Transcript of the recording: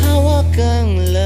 How I can love